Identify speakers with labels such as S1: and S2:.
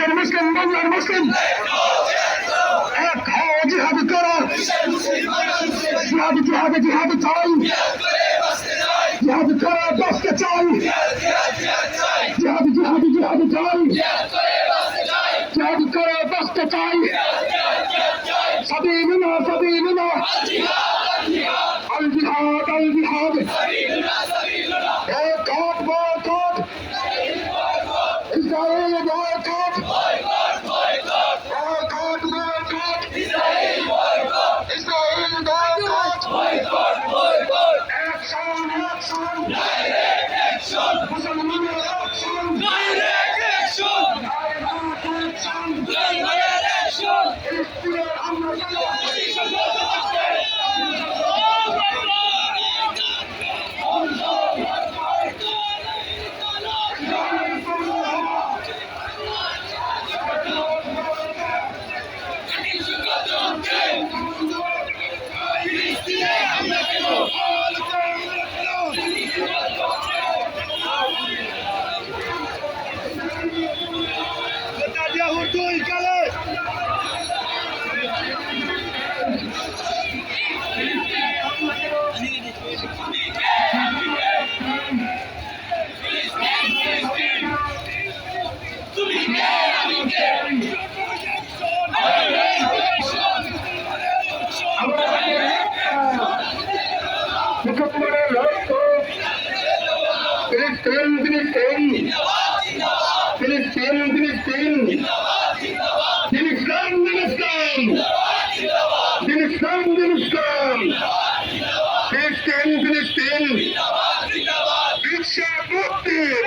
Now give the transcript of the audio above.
S1: বিশ্বের মুসলিম বাংলার মুসলিম এক হও জিহাদ করো। জিহাদ জিহাদ জিহাদ চাই। জিহাদ করে বাঁচতে চাই। জিহাদ জিহাদ জিহাদ চাই। জিহাদ করে বাঁচতে চাই। সাবিলুনা সাবিলুনা চুলকালে মুখ্যমন্ত্রী লক্ষ্য তিনি ট্রেন তিনি ট্রেন তিনি ট্রেন দিন ইসলাম দিন ইসলাম ফিলিস্তিন ফিলিস্তিন ইচ্ছা মুক্তির